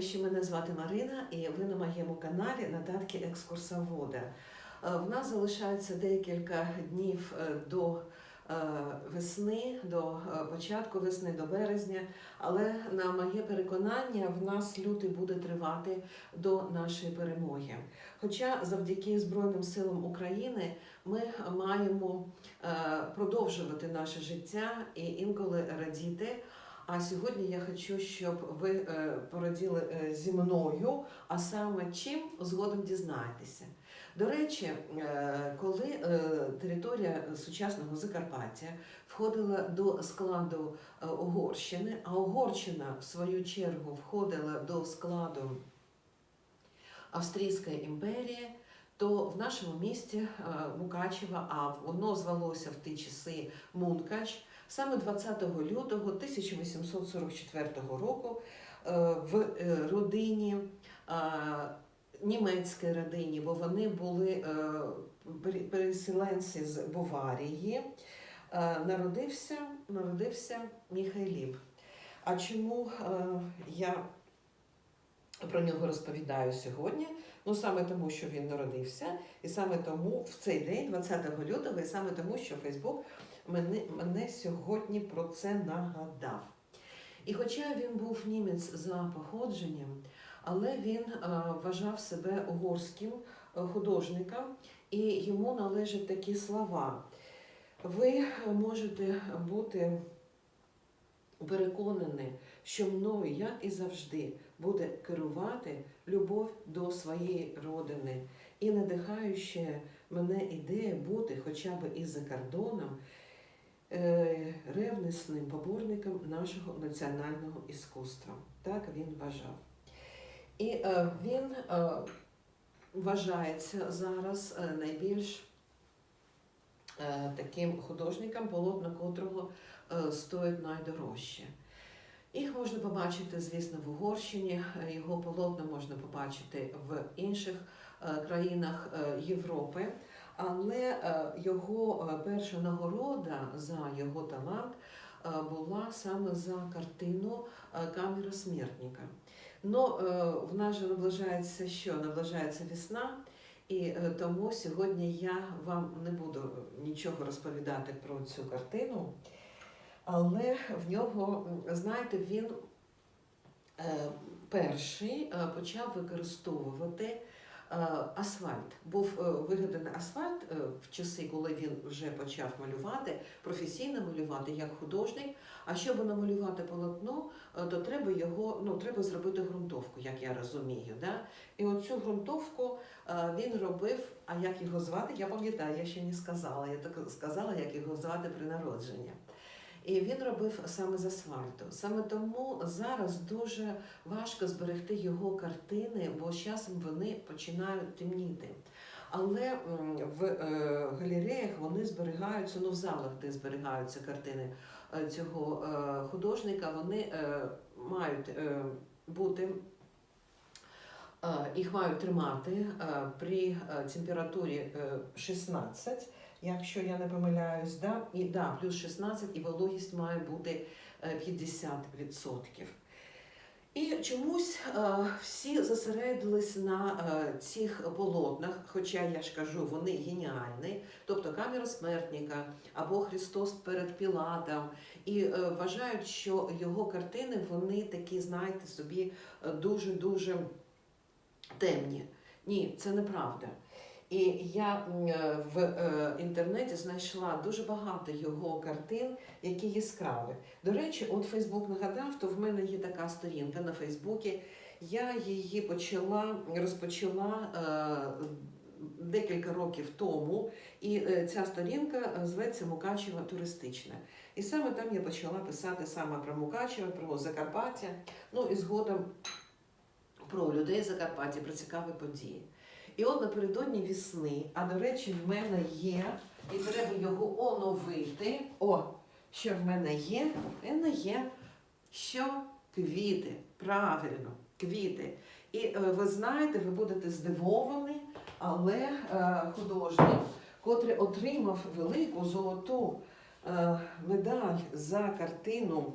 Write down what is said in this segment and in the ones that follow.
Привіт! Мене звати Марина, і ви на моєму каналі Надатки екскурсовода. Е, В нас залишається декілька днів е, до е, весни, до початку весни, до березня. Але на моє переконання, в нас лютий буде тривати до нашої перемоги. Хоча завдяки Збройним силам України ми маємо продовжувати наше життя і інколи радіти. А сьогодні я хочу, щоб ви е, пораділи е, зі мною, а саме чим згодом дізнаєтеся. До речі, е, коли територія сучасного Закарпаття входила до складу Угорщини, а Угорщина в свою чергу входила до складу Австрійської імперії, то в нашому місті Мукачева, а воно звалося в ті часи Мункач, Саме 20 лютого 1844 року е, в е, родині, е, німецькій родині, бо вони були переселенці з Баварії, народився, народився Міхайліп. А чому я про нього розповідаю сьогодні? Ну саме тому, що він народився, і саме тому в цей день, 20 лютого, і саме тому, що Фейсбук мене, мене сьогодні про це нагадав. І хоча він був німець за походженням, але він е, вважав себе угорським е, художником, і йому належать такі слова. Ви можете бути переконані, що мною, як і завжди, буде керувати любов до своєї родини і надихаюча мене ідея бути хоча б і за кордоном ревнисним поборником нашого національного іскусства. Так він вважав. І е, він е, вважається зараз е, найбільш е, таким художником, полотна котрого е, стоїть найдорожче. Їх можна побачити, звісно, в Угорщині, е, його полотна можна побачити в інших е, країнах е, Європи. Але е, його е, перша нагорода за його талант е, була саме за картину Камера смертника. Ну, в нас же наближається що? Наближається весна, і тому сьогодні я вам не буду нічого розповідати про цю картину. Але в нього, знаєте, він перший почав використовувати асфальт. Був е, вигаданий асфальт е, в часи, коли він вже почав малювати, професійно малювати як художник. А щоб намалювати полотно, е, то треба його, ну треба зробити ґрунтовку, як я розумію. Да? І оцю ґрунтовку е, він робив. А як його звати? Я пам'ятаю, я ще не сказала. Я так сказала, як його звати при народженні. І він робив саме з асфальту. Саме тому зараз дуже важко зберегти його картини, бо з часом вони починають темніти. Але в е, галереях вони зберігаються, ну в залах, де зберігаються картини е, цього е, художника, вони мають бути. Їх мають тримати при температурі е, 16, якщо я не помиляюсь, да? І, да, плюс 16, і вологість має бути е, 50%. І чомусь е, всі зосередились на е, цих полотнах, хоча я ж кажу, вони геніальні, тобто камера смертника або Христос перед Пілатом, і е, вважають, що його картини вони такі, знаєте, собі е, дуже-дуже темні. Ні, це неправда. І я е, в е, інтернеті знайшла дуже багато його картин, які яскраві. До речі, от Фейсбук нагадав, то в мене є така сторінка на Фейсбуці. Я її почала розпочала е, декілька років тому, і ця сторінка зветься Мукачева туристична. І саме там я почала писати саме про Мукачева, про Закарпаття, ну і згодом про людей Закарпаття, про цікаві події. І от напередодні весни, а до речі, в мене є, і треба його оновити. О, що в мене є? В мене є що квіти. Правильно, квіти. І е, ви знаєте, ви будете здивовані, але е, художник, котрий отримав велику золоту е, медаль за картину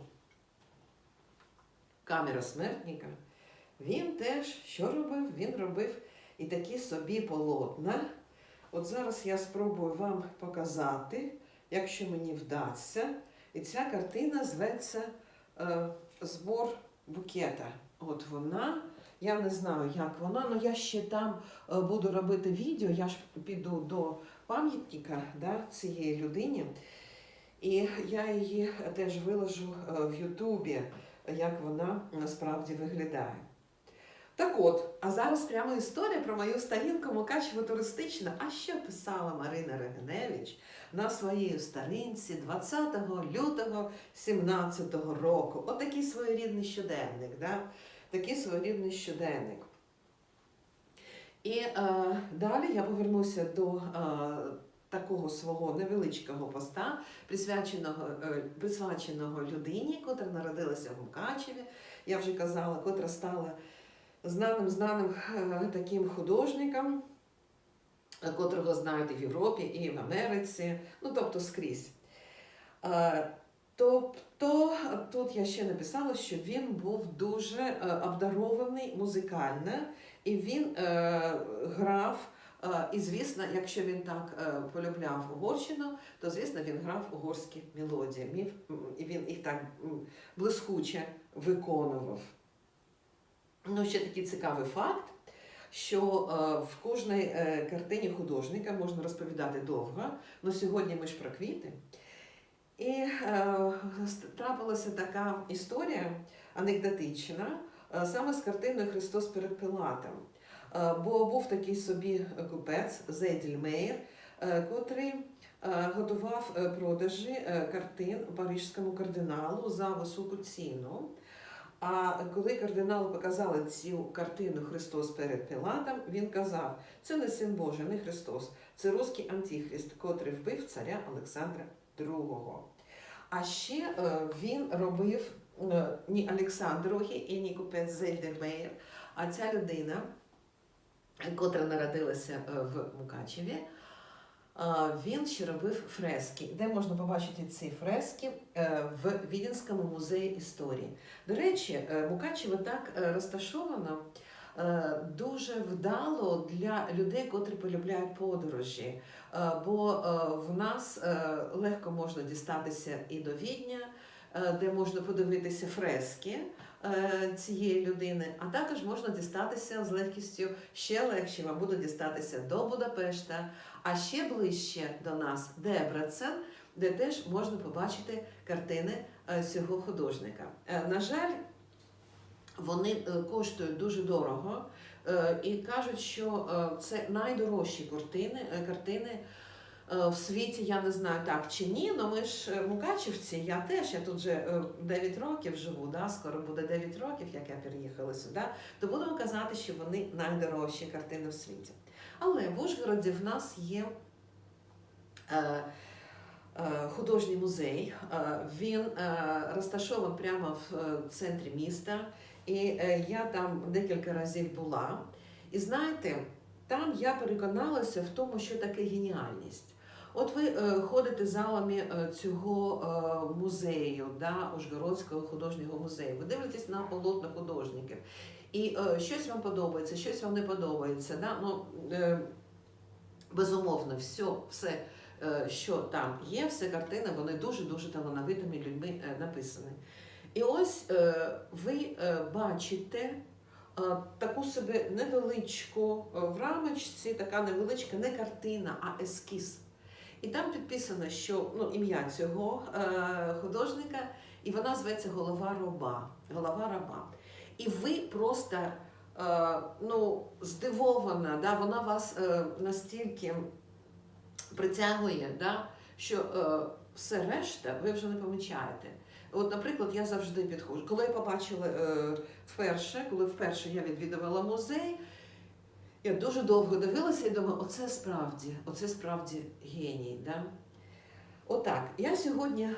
камера смертника, він теж що робив? Він робив і такі собі полотна. От зараз я спробую вам показати, якщо мені вдасться. І ця картина зветься е, Збор букета. От вона. Я не знаю, як вона, але я ще там е, буду робити відео. Я ж піду до пам'ятника да, цієї людині. І я її теж виложу е, в Ютубі, як вона насправді виглядає. Так от, а зараз прямо історія про мою сторінку Мукачево туристична. А що писала Марина Регеневич на своїй сторінці 20 лютого 17-го року? Отакий своєрідний щоденник. Да? Такий своєрідний щоденник. І е, далі я повернуся до е, такого свого невеличкого поста, присвяченого, е, присвяченого людині, котра народилася в Мукачеві. Я вже казала, котра стала знаним знаним е, таким художником, е, котрого знають і в Європі, і в Америці, ну тобто скрізь. Е, Тобто тут я ще написала, що він був дуже обдарований музикально, і він грав. І звісно, якщо він так полюбляв Угорщину, то звісно він грав угорські мелодії. Він їх так блискуче виконував. Ну, ще такий цікавий факт, що е, в кожній е, картині художника можна розповідати довго, але сьогодні ми ж про квіти. І е, трапилася така історія анекдотична, саме з картиною Христос перед Пилатом. Бо був такий собі купець Зейдельмейр, котрий готував продажі картин парижському кардиналу за високу ціну. А коли кардиналу показали цю картину Христос перед Пілатом, він казав: це не син Божий, не Христос, це русський антихрист, котрий вбив царя Олександра II. А ще е, він робив е, ні Олександр II і ні купець Зельдермейер, а ця людина, котра народилася е, в Мукачеві, він ще робив фрески, де можна побачити ці фрески е, в Віденському музеї історії. До речі, е, Мукачево так е, розташовано дуже вдало для людей, котрі полюбляють подорожі. Бо в нас легко можна дістатися і до Відня, де можна подивитися фрески цієї людини, а також можна дістатися з легкістю ще легше вам буде дістатися до Будапешта, а ще ближче до нас Дебрецен, де теж можна побачити картини е, цього художника. Е, На жаль, вони е, коштують дуже дорого і кажуть, що це найдорожчі картини, картини в світі. Я не знаю так чи ні, але ми ж мукачівці, я теж, я тут вже е, 9 років живу, да, скоро буде 9 років, як я переїхала сюди, то будемо казати, що вони найдорожчі картини в світі. Але в Ужгороді в нас є. Е, е, Художній музей, Е, він розташований прямо в центрі міста, і я там декілька разів була. І знаєте, там я переконалася в тому, що таке геніальність. От ви ходите залами цього музею, да, Ужгородського художнього музею. Ви дивитесь на полотна художників. І е, щось вам подобається, щось вам не подобається. Да? Ну, е, безумовно, все, все, е, що там є, все картини, вони дуже-дуже талановитими людьми е, написані. І ось е, ви е, бачите е, таку себе невеличку е, в рамочці, така невеличка не картина, а ескіз. І там підписано, що ну, ім'я цього е, художника, і вона зветься Голова раба. Голова раба. І ви просто е, ну, здивована, да? вона вас е, настільки притягує, да? що е, все решта ви вже не помічаєте. От, наприклад, я завжди підходжу. Коли я побачила вперше, коли вперше я відвідувала музей, я дуже довго дивилася і думаю, оце справді, оце справді геній. Да? Отак, я сьогодні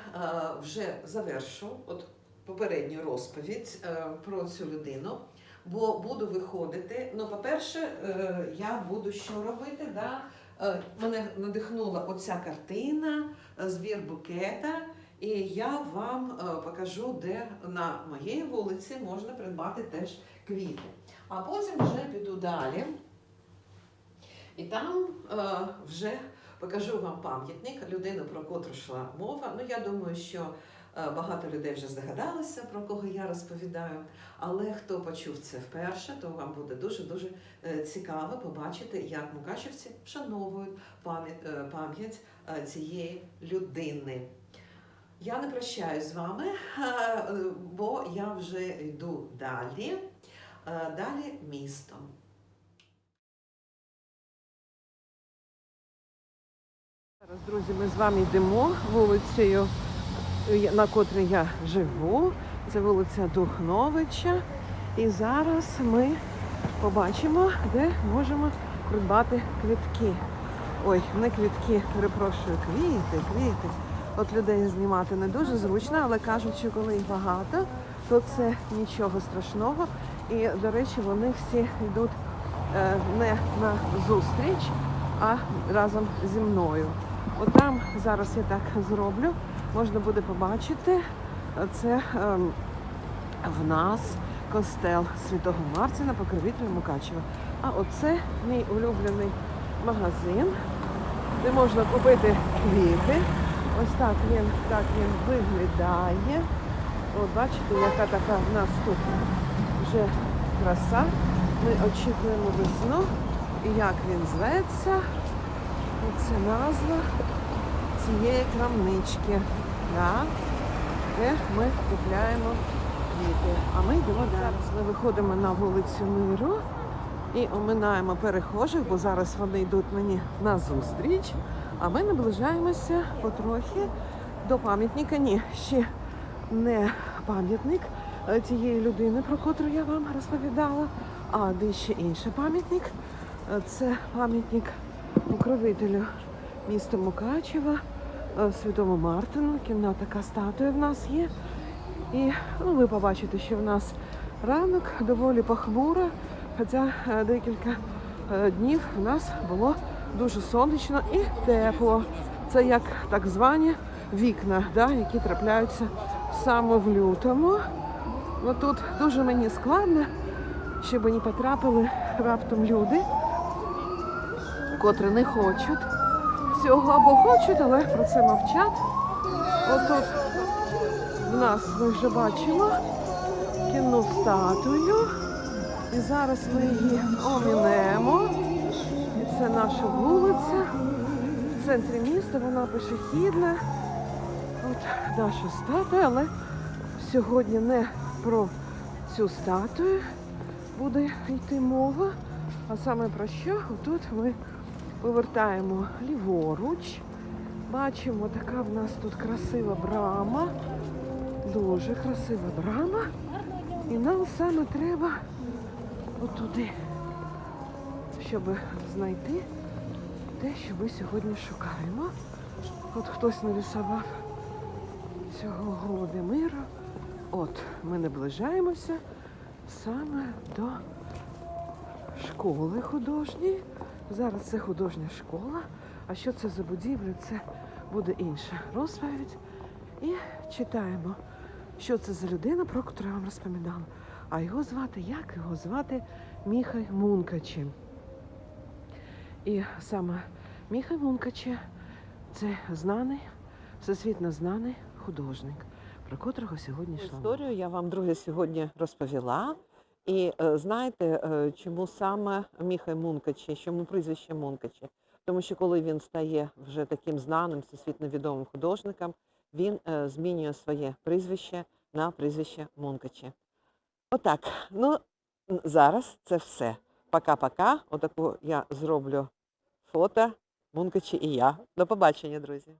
вже завершу от, попередню розповідь е, про цю людину, бо буду виходити. Ну, по-перше, е, я буду що робити. Да? Е, мене надихнула оця картина, збір букета. І я вам покажу, де на моїй вулиці можна придбати теж квіти. А потім вже піду далі. І там вже покажу вам пам'ятник, людину, про котру йшла мова. Ну, я думаю, що багато людей вже здогадалися, про кого я розповідаю. Але хто почув це вперше, то вам буде дуже-дуже е, цікаво побачити, як мукачівці вшановують пам'ять е, пам'ять е, цієї людини. Я не прощаюсь з вами, е, бо я вже йду далі. Е, Далі містом. Зараз, друзі, ми з вами йдемо вулицею, е, на котрій я живу. Це вулиця Духновича. І зараз ми побачимо, де можемо придбати квітки. Ой, не квітки, перепрошую, квіти, квіти. От людей знімати не дуже зручно, але кажуть, що коли їх багато, то це нічого страшного. І, до речі, вони всі йдуть е, не на зустріч, а разом зі мною. От там зараз я так зроблю. Можна буде побачити. Це ем, в нас костел Святого Мартина, покровителя Мукачева. А оце мій улюблений магазин, де можна купити квіти. Ось так він, так він виглядає. От бачите, яка така в нас тут вже краса. Ми очікуємо весну. І як він зветься? Оце назва цієї крамнички. Да? Де ми купляємо квіти. А ми йдемо далі. Зараз ми виходимо на вулицю Миру і оминаємо перехожих, бо зараз вони йдуть мені на зустріч. А ми наближаємося потрохи до пам'ятника. Ні, ще не пам'ятник е, тієї людини, про котру я вам розповідала, а де ще інший пам'ятник. Е, Це пам'ятник покровителю міста Мукачева, Святому Мартину. Кімна така статуя в нас є. І ну, ви побачите, що в нас ранок доволі похмуро, хоча е, декілька е, днів в нас було дуже сонячно і тепло. Це як так звані вікна, да, які трапляються саме в лютому. Ну, тут дуже мені складно, щоб не потрапили раптом люди, котрі не хочуть цього або хочуть, але про це мовчать. Отут в нас ми вже бачимо кінну статую. І зараз ми її омінемо. І це наша вулиця. В центрі міста вона пішохідна. От наша статуя, але сьогодні не про цю статую буде йти мова, а саме про що? Отут ми повертаємо ліворуч. Бачимо, така в нас тут красива брама. Дуже красива брама. І нам саме треба отуди, щоб знайти те, що ми сьогодні шукаємо. От хтось нарисував цього Голодимира. От, ми наближаємося саме до школи художньої. Зараз це художня школа. А що це за будівля? Це буде інша розповідь. І читаємо, що це за людина, про яку я вам розповідала. А його звати як? Його звати Міхай Мункаче. І саме Міхай Мункаче це знаний, всесвітньо знаний художник, про котрого сьогодні йшла. Історію я вам друге сьогодні розповіла. І е, знаєте, е, чому саме Міхай Мункаче, чому прізвище Мункаче? Тому що коли він стає вже таким знаним, всесвітньо відомим художником, він е, змінює своє прізвище на прізвище Мункаче. Отак. Ну, зараз це все. Пока-пока. Отаку я зроблю фото Мункаче і я. До побачення, друзі.